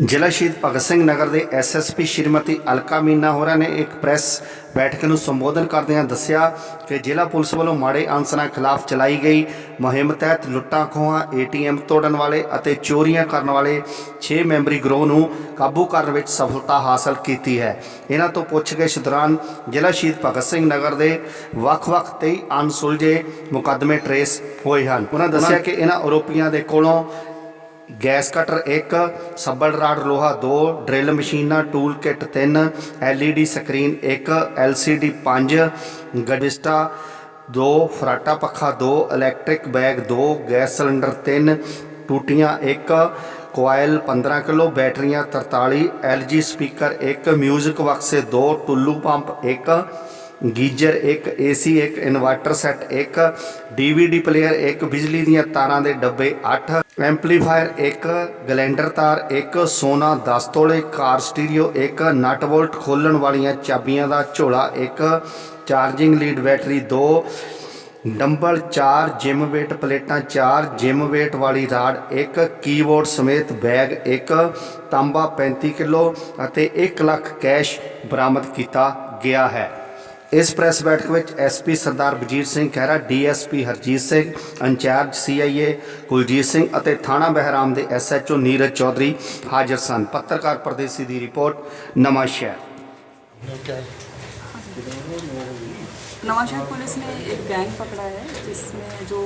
ਜ਼ਿਲ੍ਹਾ ਸ਼ਹੀਦ ਭਗਤ ਸਿੰਘ ਨਗਰ ਦੇ ਐਸਐਸਪੀ ਸ਼੍ਰੀਮਤੀ ਅਲਕਾ ਮੀਨਾ ਹੋਰਾਂ ਨੇ ਇੱਕ ਪ੍ਰੈਸ ਬੈਠਕ ਨੂੰ ਸੰਬੋਧਨ ਕਰਦਿਆਂ ਦੱਸਿਆ ਕਿ ਜ਼ਿਲ੍ਹਾ ਪੁਲਿਸ ਵੱਲੋਂ ਮਾੜੇ ਅਨਸਰਾਂ ਖਿਲਾਫ ਚਲਾਈ ਗਈ ਮੁਹਿੰਮ ਤਹਿਤ ਲੁੱਟਾਂ ਖੋਹਾਂ ਏਟੀਐਮ ਤੋੜਨ ਵਾਲੇ ਅਤੇ ਚੋਰੀਆਂ ਕਰਨ ਵਾਲੇ 6 ਮੈਂਬਰੀ ਗਰੋਹ ਨੂੰ ਕਾਬੂ ਕਰਨ ਵਿੱਚ ਸਫਲਤਾ ਹਾਸਲ ਕੀਤੀ ਹੈ। ਇਹਨਾਂ ਤੋਂ ਪੁੱਛਗਿੱਛ ਦੌਰਾਨ ਜ਼ਿਲ੍ਹਾ ਸ਼ਹੀਦ ਭਗਤ ਸਿੰਘ ਨਗਰ ਦੇ ਵੱਖ-ਵੱਖ 23 ਅਣਸੁਲਝੇ ਮੁਕੱਦਮੇ ਟਰੇਸ ਹੋਏ ਹਨ। ਉਹਨਾਂ ਦੱਸਿਆ ਕਿ ਇਹਨਾਂ ਆਰੋਪੀਆਂ ਦੇ ਕੋਲੋਂ ਗੈਸ ਕਟਰ 1 ਸੱਬਲ ਰਾਡ ਲੋਹਾ 2 ਡਰਿਲ ਮਸ਼ੀਨਾਂ, tool kit 3 LED screen 1 LCD 5 ਗਡਿਸਟਾ 2 ਫਰਾਟਾ ਪੱਖਾ 2 ਇਲੈਕਟ੍ਰਿਕ ਬੈਗ 2 ਗੈਸ ਸਿਲੰਡਰ 3 ਟੂਟੀਆਂ 1 ਕੋਇਲ 15 ਕਿਲੋ, ਬੈਟਰੀਆਂ 43 LG ਸਪੀਕਰ 1 ਮਿਊਜ਼ਿਕ ਬਕਸੇ 2 ਟੁੱਲੂ ਪੰਪ 1 ਗੀਜ਼ਰ 1 ਏਸੀ ਇੱਕ, ਇਨਵਰਟਰ ਸੈੱਟ 1 ਡੀਵੀਡੀ ਪਲੇਅਰ ਇੱਕ, ਬਿਜਲੀ ਦੀਆਂ ਤਾਰਾਂ ਦੇ ਡੱਬੇ 8 ਐਂਪਲੀਫਾਇਰ 1 ਗਲੈਂਡਰ ਤਾਰ ਇੱਕ, ਸੋਨਾ 10 ਤੋਲੇ ਕਾਰ ਸਟੀਰੀਓ ਇੱਕ, ਨਟ ਵੋਲਟ ਖੋਲਣ ਵਾਲੀਆਂ ਚਾਬੀਆਂ ਦਾ ਝੋਲਾ ਇੱਕ, charging lead battery 2 dumbbell 4 gym weight ਪਲੇਟਾਂ 4 ਜਿਮ weight ਵਾਲੀ ਰਾਡ ਇੱਕ, ਕੀਬੋਰਡ ਸਮੇਤ ਬੈਗ ਇੱਕ, ਤਾਂਬਾ 35 ਕਿਲੋ ਅਤੇ 1 ਲੱਖ ਕੈਸ਼ ਬਰਾਮਦ ਕੀਤਾ ਗਿਆ ਹੈ। ਇਸ ਪ੍ਰੈਸ ਬੈਠਕ ਵਿੱਚ SP Sardar Bajit Singh Khaira DSP Harjit Singh incharge CIA Kuljit Singh ਅਤੇ ਥਾਣਾ ਬਹਿਰਾਮ ਦੇ ਐਸਐਚਓ ਨੀਰਜ ਚੌਧਰੀ ਹਾਜ਼ਰ ਸਨ ਪੱਤਰਕਾਰ ਪ੍ਰਦੇਸੀ ਦੀ ਰਿਪੋਰਟ ਨਵਾਂ ਸ਼ਹਿਰ नवाशहर पुलिस ने एक गैंग पकड़ा है जिसमें जो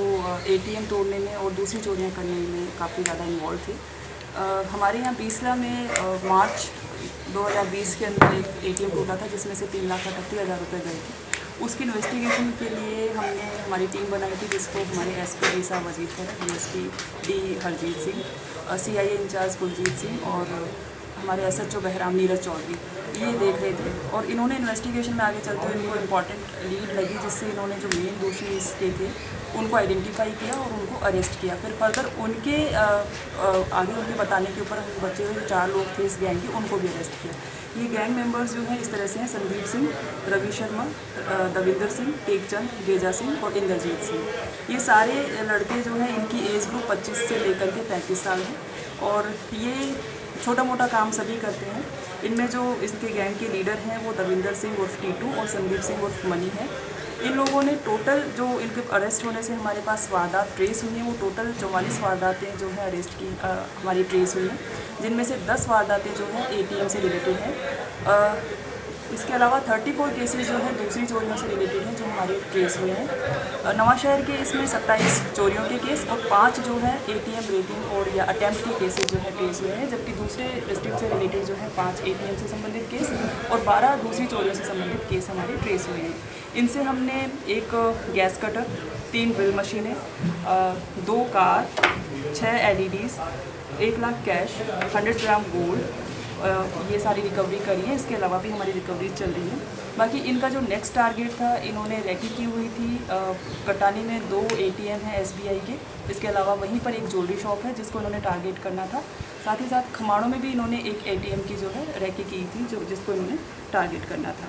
एटीएम तोड़ने में और दूसरी चोरियां करने में काफ़ी ज़्यादा इन्वॉल्व थे अ, हमारे यहाँ बीसला में मार्च 2020 के अंदर एक ए टी टूटा था, जिसमें से तीन लाख अठत्तीस हज़ार रुपये गए थे। उसकी इन्वेस्टिगेशन के लिए हमने, हमारी टीम बनाई थी, जिसको हमारे एस पी डी साहब वजीफ है D S P D Harjit Singh C I incharge Kuljit Singh और हमारे S H O Behram Neeraj Chaudhary ये देख रहे थे। और इन्होंने इन्वेस्टिगेशन में आगे चलते हुए इनको इंपॉर्टेंट लीड लगी जिससे इन्होंने जो मेन दोषी इसके थे उनको आइडेंटिफाई किया और उनको अरेस्ट किया। फिर फर्दर उनके अ, अ, आगे उनके बताने के ऊपर हम बचे हुए चार लोग थे इस गैंग के उनको भी अरेस्ट किया। ये गैंग मेंबर्स जो हैं इस तरह से हैं संदीप सिंह रवि शर्मा दविंदर सिंह टेकचंद गेजा सिंह और इंद्रजीत सिंह। ये सारे लड़के जो हैं इनकी एज ग्रुप 25 से लेकर के 35 साल है। और ये छोटा मोटा काम सभी करते हैं। इनमें जो इसके गैंग के लीडर हैं वो दविंदर सिंह उर्फ़ टीटू और संदीप सिंह उर्फ़ मनी है। इन लोगों ने टोटल जो इनके अरेस्ट होने से हमारे पास वारदात ट्रेस हुई हैं। वो टोटल चौवालीस वारदातें जो हैं अरेस्ट की आ, हमारी ट्रेस हुई हैं। जिनमें से 10 वारदातें जो हैं एटीएम से रिलेटेड हैं। इसके अलावा 34 केसेस जो हैं, दूसरी चोरियों से रिलेटेड हैं, जो हमारे ट्रेस हुए हैं। नवांशहर के इसमें 27 चोरियों के केस और पाँच जो है एटीएम रेटिंग और या अटैम्प्ट के केसेस जो है ट्रेस हुए हैं, जबकि दूसरे डिस्ट्रिक्ट से रिलेटेड जो है, पाँच एटीएम से संबंधित केस और 12 दूसरी चोरियों से संबंधित केस हमारे ट्रेस हुए हैं। इनसे हमने एक गैस कटर तीन ड्रिल मशीनें दो कार छः एलईडीज़ एक lakh cash hundred gram gold ये सारी रिकवरी करी है, इसके अलावा भी हमारी रिकवरी चल रही है। बाकी इनका जो नेक्स्ट टारगेट था, इन्होंने रैकी की हुई थी कटानी में दो एटीएम है एसबीआई के। इसके अलावा वहीं पर एक ज्वेलरी शॉप है, जिसको इन्होंने टारगेट करना था। साथ ही साथ खमाड़ों में भी इन्होंने एक एटीएम की जो है रैकी की थी, जो, जिसको इन्होंने टारगेट करना था।